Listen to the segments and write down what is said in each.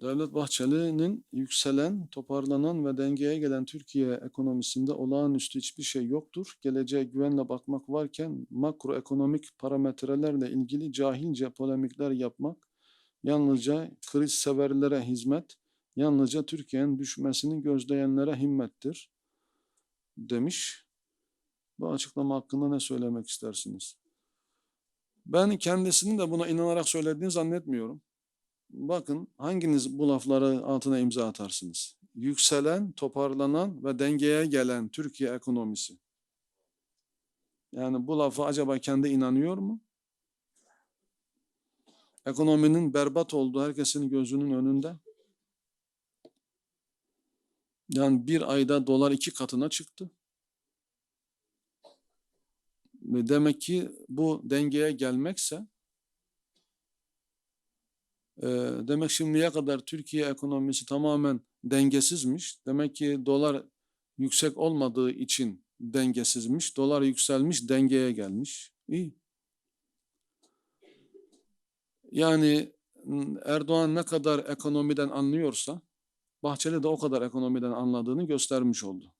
Devlet Bahçeli'nin yükselen, toparlanan ve dengeye gelen Türkiye ekonomisinde olağanüstü hiçbir şey yoktur. Geleceğe güvenle bakmak varken makroekonomik parametrelerle ilgili cahilce polemikler yapmak, yalnızca kriz severlere hizmet, yalnızca Türkiye'nin düşmesini gözleyenlere himmettir demiş. Bu açıklama hakkında ne söylemek istersiniz? Ben kendisinin de buna inanarak söylediğini zannetmiyorum. Bakın hanginiz bu lafları altına imza atarsınız? Yükselen, toparlanan ve dengeye gelen Türkiye ekonomisi. Yani bu lafı acaba kendi inanıyor mu? Ekonominin berbat olduğu herkesin gözünün önünde. Yani bir ayda dolar iki katına çıktı. Demek ki bu dengeye gelmekse e, demek şimdiye kadar Türkiye ekonomisi tamamen dengesizmiş. Demek ki dolar yüksek olmadığı için dengesizmiş. Dolar yükselmiş, dengeye gelmiş. İyi. Yani m, Erdoğan ne kadar ekonomiden anlıyorsa Bahçeli de o kadar ekonomiden anladığını göstermiş oldu.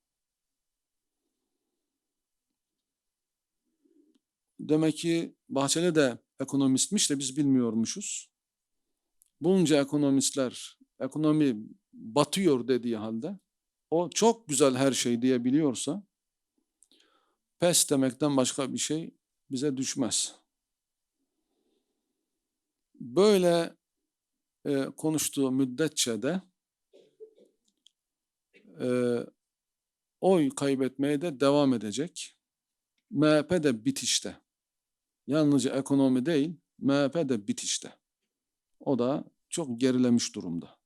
Demek ki Bahçeli de ekonomistmiş de biz bilmiyormuşuz. Bunca ekonomistler ekonomi batıyor dediği halde o çok güzel her şey diyebiliyorsa pes demekten başka bir şey bize düşmez. Böyle e, konuştuğu müddetçe de e, oy kaybetmeye de devam edecek. MHP de bitişte. Yalnızca ekonomi değil, MHP de bitişte. O da çok gerilemiş durumda.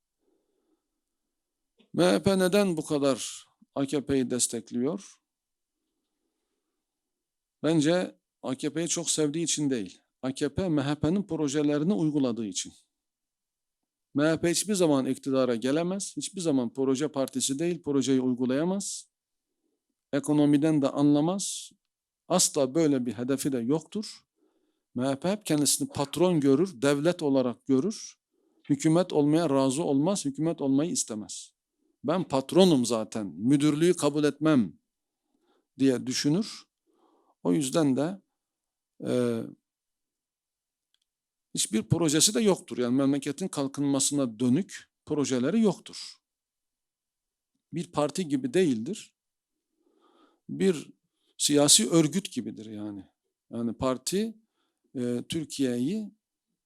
MHP neden bu kadar AKP'yi destekliyor? Bence AKP'yi çok sevdiği için değil. AKP MHP'nin projelerini uyguladığı için. MHP hiçbir zaman iktidara gelemez. Hiçbir zaman proje partisi değil, projeyi uygulayamaz. Ekonomiden de anlamaz. Asla böyle bir hedefi de yoktur. MHP hep kendisini patron görür, devlet olarak görür. Hükümet olmaya razı olmaz, hükümet olmayı istemez. Ben patronum zaten, müdürlüğü kabul etmem diye düşünür. O yüzden de e, hiçbir projesi de yoktur. Yani memleketin kalkınmasına dönük projeleri yoktur. Bir parti gibi değildir. Bir siyasi örgüt gibidir yani. Yani parti e, Türkiye'yi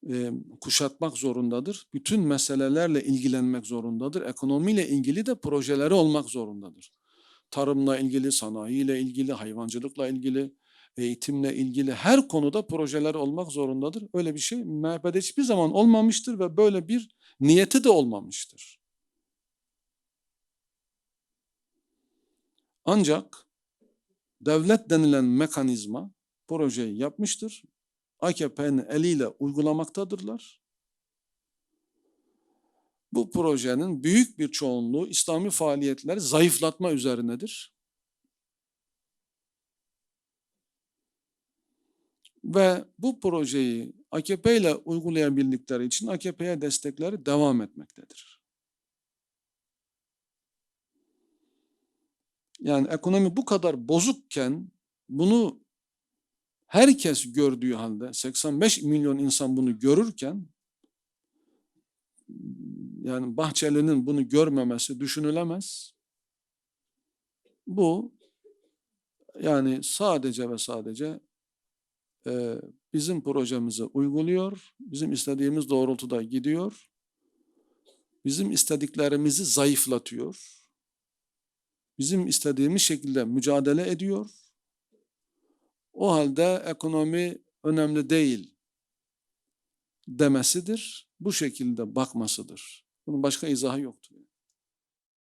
e, kuşatmak zorundadır. Bütün meselelerle ilgilenmek zorundadır. Ekonomiyle ilgili de projeleri olmak zorundadır. Tarımla ilgili, sanayiyle ilgili, hayvancılıkla ilgili, eğitimle ilgili her konuda projeler olmak zorundadır. Öyle bir şey MHP'de hiçbir zaman olmamıştır ve böyle bir niyeti de olmamıştır. Ancak devlet denilen mekanizma projeyi yapmıştır. AKP'nin eliyle uygulamaktadırlar. Bu projenin büyük bir çoğunluğu İslami faaliyetleri zayıflatma üzerinedir. Ve bu projeyi AKP ile uygulayabildikleri için AKP'ye destekleri devam etmektedir. Yani ekonomi bu kadar bozukken bunu herkes gördüğü halde 85 milyon insan bunu görürken yani Bahçeli'nin bunu görmemesi düşünülemez. Bu yani sadece ve sadece e, bizim projemizi uyguluyor, bizim istediğimiz doğrultuda gidiyor, bizim istediklerimizi zayıflatıyor, bizim istediğimiz şekilde mücadele ediyor. O halde ekonomi önemli değil demesidir. Bu şekilde bakmasıdır. Bunun başka izahı yoktur.